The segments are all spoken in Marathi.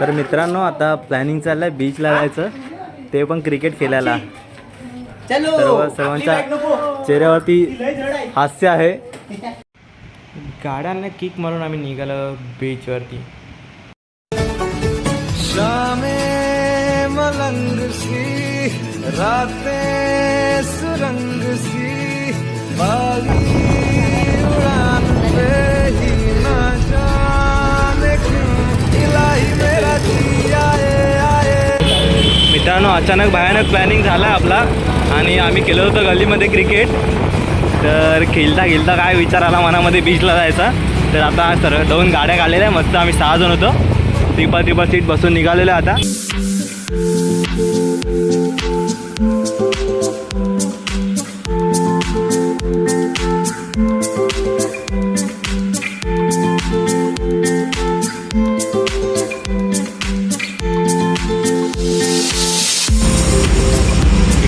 तर मित्रांनो आता प्लॅनिंग चाललंय बीचला जायचं. ते पण क्रिकेट खेळायला. सर्व सर्वांच्या चेहऱ्यावरती हास्य आहे. गाड्यांना किक मारून आम्ही निघालो बीचवरती शामे मलंग सी रातें सुरंग सी. अचानक भयानक प्लॅनिंग झाला आपला. आणि आम्ही केलं होतं गल्लीमध्ये क्रिकेट तर खेळता खेळता काय विचार आला मनामध्ये बीचला जायचा. तर आता सर दोन गाड्या काढलेल्या मस्त आम्ही सहा जण होतो. तिपा तिपा सीट बसून निघालेलं आहे आता.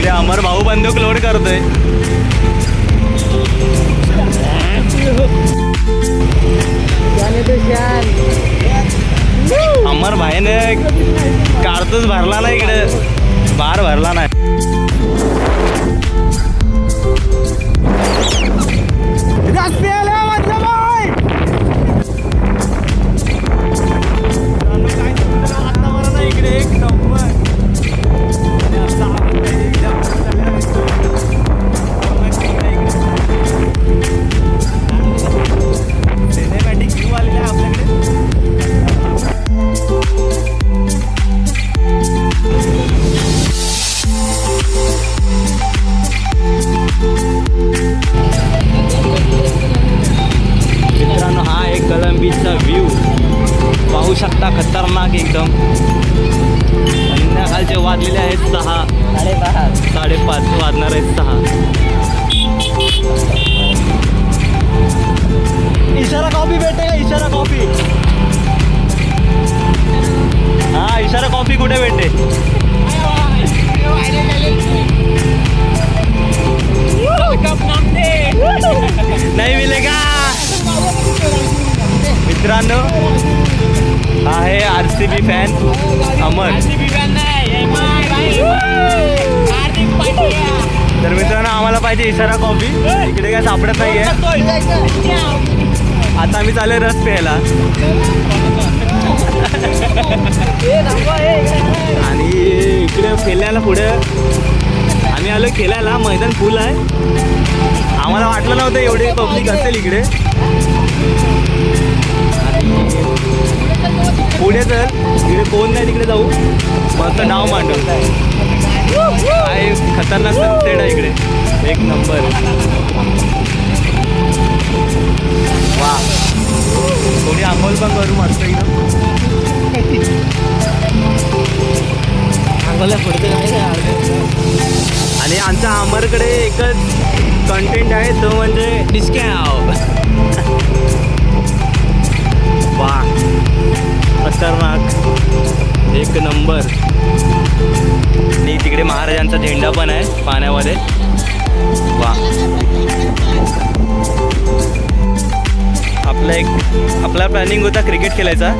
इकडे अमर भाऊ बंदूक लोड करतोय अमर भाईने कारतूस भरला नाही इकडे बार भरला नाही इकडे एक नंबर संध्याकाळचे वाजलेले आहेत सहा. साडेपाच वाजणार आहेत सहा. इशारा कॉफी भेटेल इशारा कॉफी हा इशारा कॉफी कुठे भेटे नाही मिलेगा आहे R C B fan Amar तर मित्रांनो आम्हाला पाहिजे इशारा कॉफी इकडे काय सापडत नाहीये. आता आम्ही चालू रस प्यायला. आणि इकडे खेळायला पुढे. आम्ही आलो खेळायला मैदान फुल आहे. आम्हाला वाटलं नव्हतं एवढे पब्लिक असेल इकडे. पुढे चल. इकडे कोण नाही तिकडे जाऊ. मस्त नाव मांडव. काय खतरनाक सनसेट आहे इकडे. एक नंबर वा. थोडी आंघोळ पण करू मस्त आंघोळला पडते आणि आमच्या अमरकडे एकच कंटेंट आहे तो म्हणजे डिस्काउंट वा खतरनाक. एक नंबर. आणि तिकडे महाराजांचा झेंडा पण आहे पाण्यामध्ये. वा आपला एक आपला प्लॅनिंग होता क्रिकेट खेळायचा.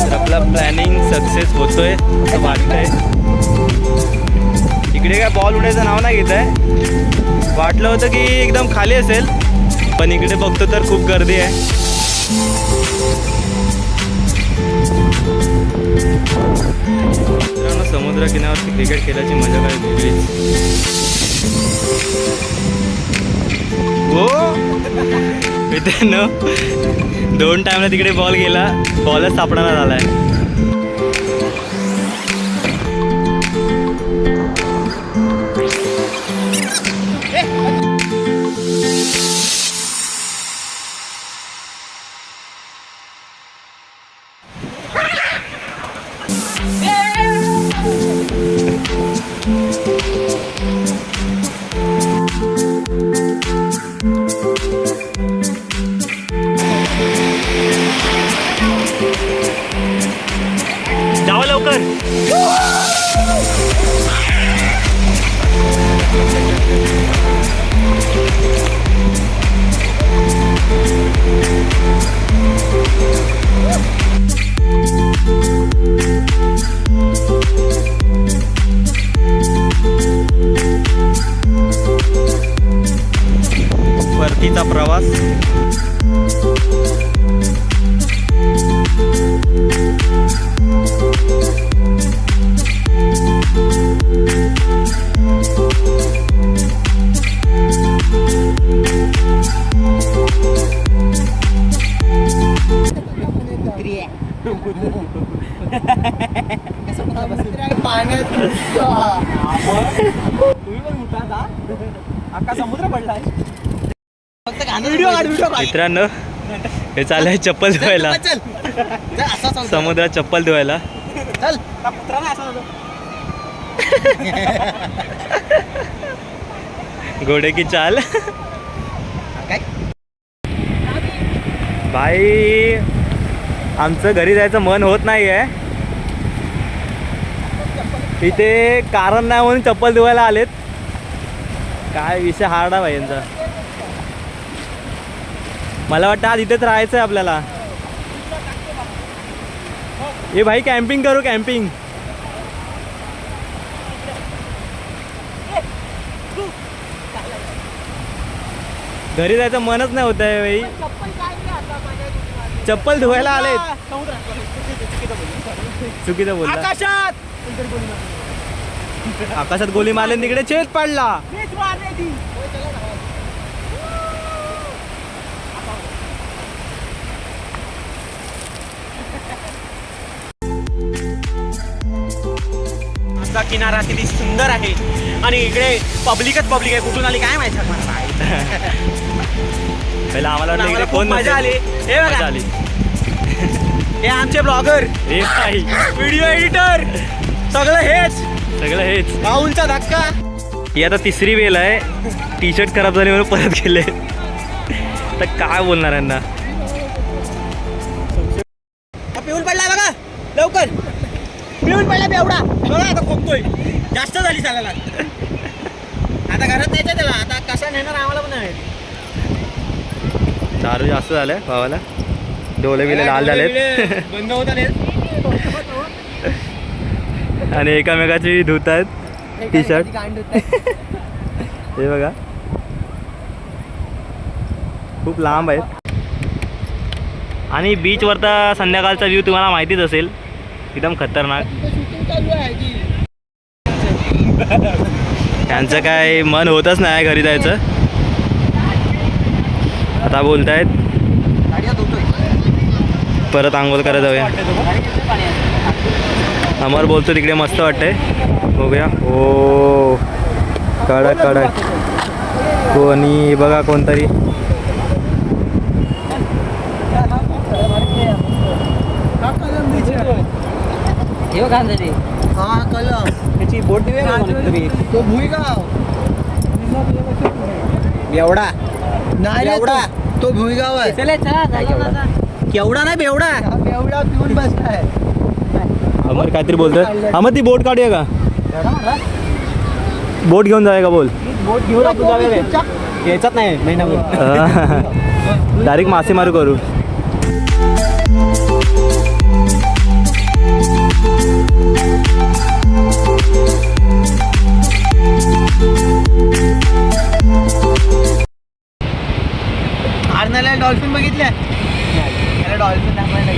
तर आपला प्लॅनिंग सक्सेस होतोय असं वाटतंय. इकडे काय बॉल उडायचं नाव नाही घेत आहे वाटलं होतं की एकदम खाली असेल. पण इकडे बघतो तर खूप गर्दी आहे. मित्रांनो समुद्र किनाऱ्यावरती क्रिकेट खेळायची मजा काय वेगळीच. हो? मित्रांनो दोन टायमला तिकडे बॉल गेला. बॉलच सापडायला झालाय. मित्रांनो हे चाललंय चप्पल धुवायला. समुद्रात चप्पल धुवायला. घोडे की चाल. भाई आमचं घरी जायचं मन होत नाही आहे इथे कारण नाही म्हणून चप्पल धुवायला आलेत. काय विषय हार्ड आहे भाई यांचा. मला वाटतं आज इथेच राहायचं आहे आपल्याला. ए भाई कॅम्पिंग करू कॅम्पिंग घरी जायचं मनच नाही होत आहे भाई. चप्पल धुवायला आलेत. चुकीचं बोलला. आकाशात! आकाशात गोली मारली तिकडे चेत पडला. आमचा किनारा किती सुंदर आहे. आणि इकडे पब्लिकच पब्लिक आहे. कुठून आली काय माहिती मला पहिला आम्हाला वाटलं इकडे आम्हाला खूप कोण मजा नसेल. आली. हे मजा बघा आली. हे आमचे ब्लॉगर हे भाई व्हिडिओ एडिटर सगळं हेच. सगळं हेच. राहुलचा धक्का. ही आता तिसरी वेळ आहे. टी शर्ट खराब झाले म्हणून परत गेले. तर काय बोलणार यांना? पडला बेवडा बघा आता खोकतोय. जास्त झाली चालायला. आता घरात न्यायचं त्याला. आता कसा नेणार आम्हाला पण नाही. दारू जास्त झालंय भावाला. डोले बिले लाल बिळे बंद होत आले आणि एकामेकाची धुत आहेत. टी शर्ट हे बघा. खूप लांब आहेत. आणि बीचवरचा संध्याकाळचा व्ह्यू तुम्हाला माहितीच असेल. एकदम खतरनाक. त्यांचं काय मन होतच नाही घरी जायचं. आता बोलतायत. परत आंघोळ करत जाऊया. अमर बोलतो तिकडे मस्त वाटतंय. बघूया. हो कडक कडक. कोणी बघा कोणतरी. का तरी हा कलम. त्याची बोट देऊया तो भुईगाव. बेवडा. नाही बेवडा. तो भुईगाव आहे. चला केवढा नाही बेवडा. बेवडा पिऊन बसलाय. अमर काहीतरी बोलतोय. अमर ती बोट काढूया का? बोट घेऊन जाऊया का बोल? बोट घेऊन आपण जाऊया नाही नाही ना डायरेक्ट मासेमारू करू. डॉल्फिन बघितल्या? त्याला डॉल्फिन दाखवायला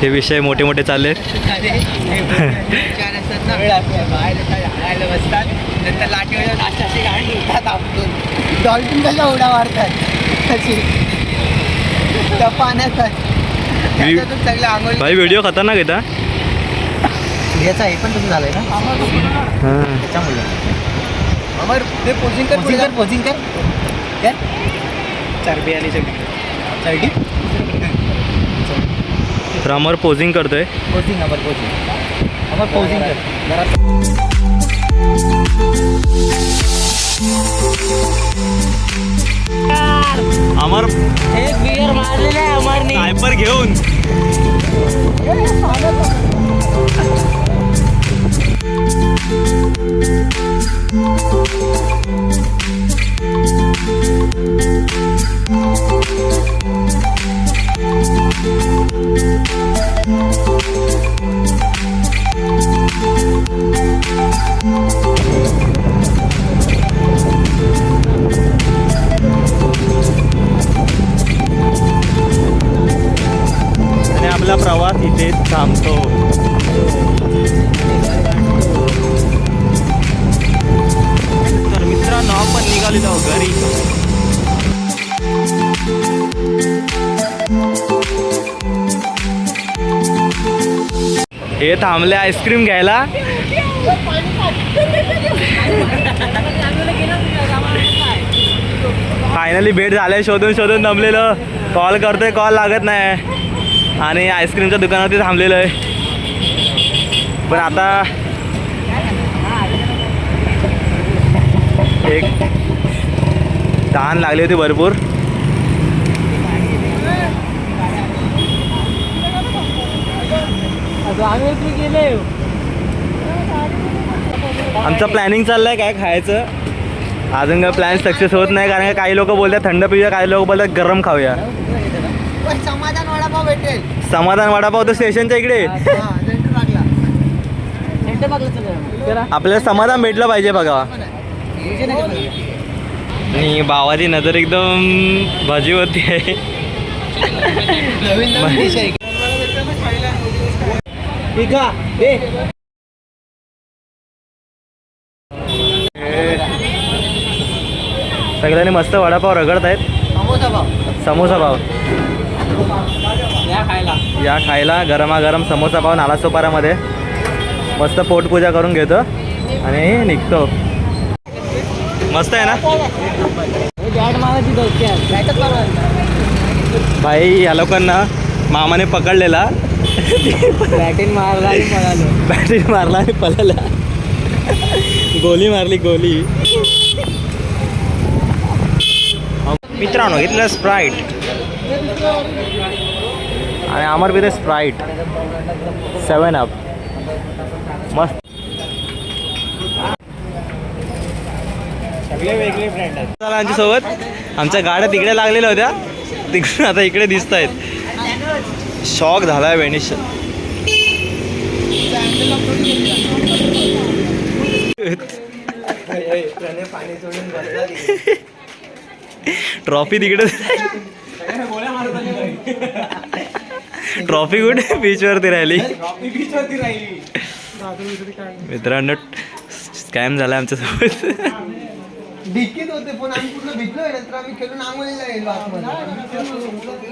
हे विषय मोठे मोठे चालले नंतर गाडी उठतात आपटून. डॉल्फिन कशा उड्या मारतात? त्या पाण्यात सगळे भाई व्हिडिओ खतरनाक येता याचा हे पण तसं झालंय ना? हां. त्याच्यामुळे. अमर ते पोजिंग कर पोजिंग कर पोजिंग कर. काय? चरबी आली सगळी. चरबी? तर अमर पोझिंग करतोय. Posing Amar posing Amar posing कर. जरा अमर एक बियर मारलेला आहे अमरने. सायपर घेऊन. थांबतो. तर मित्रांनो आपण घरी. हे थांबले आईस्क्रीम घ्यायला. फायनली भेट झाले शोधून शोधून दमलेलं कॉल करतोय कॉल लागत नाही. आणि आईस्क्रीमच्या दुकानावरती थांबलेलं आहे. पण आता एक तहान लागली होती भरपूर. आमचं प्लॅनिंग चाललं आहे काय खायचं? अजून काय प्लॅन सक्सेस होत नाही कारण काही लोक बोलतात थंड पिऊया काही लोक बोलतात गरम खाऊया. वडापाव भेटेल. समाधान वडापाव तर स्टेशनच्या इकडे. हा, आपल्याला समाधान भेटलं पाहिजे बघा. केलं. आणि भावाची नजर एकदम भाजी होती आहे. सगळ्यांनी मस्त वडापाव रगडत आहेत समोसा पाव समोसा पाव या खायला. या खायला गरमागरम समोसा पाव नालासोपारामध्ये मस्त पोटपूजा करून घेतो आणि निघतो. मस्त आहे ना. भाई या लोकांना मामाने पकडलेला. बॅटिंग मारला आणि पळालो. बॅटरी मारला आणि पळाला. गोली मारली गोली. मित्रांनो घेतलं स्प्राईट आणि अमर पिते स्प्राईट सेवन अप मस्त. सगळे वेगळे फ्रेंड आहेत. आमच्यासोबत. आमच्या गाड्या तिकडे लागलेल्या होत्या. तिकडून आता इकडे दिसत आहेत शॉक झालाय वेनिश ट्रॉफी तिकडे. ट्रॉफी कुठे बीचवरती राहिली मित्रांनो स्कॅम झाला आमच्यासोबत डिक्कीत होते पण आम्ही पूर्ण भिजलोय नंतर आम्ही खेळून आंघोळीला गेलो आतमध्ये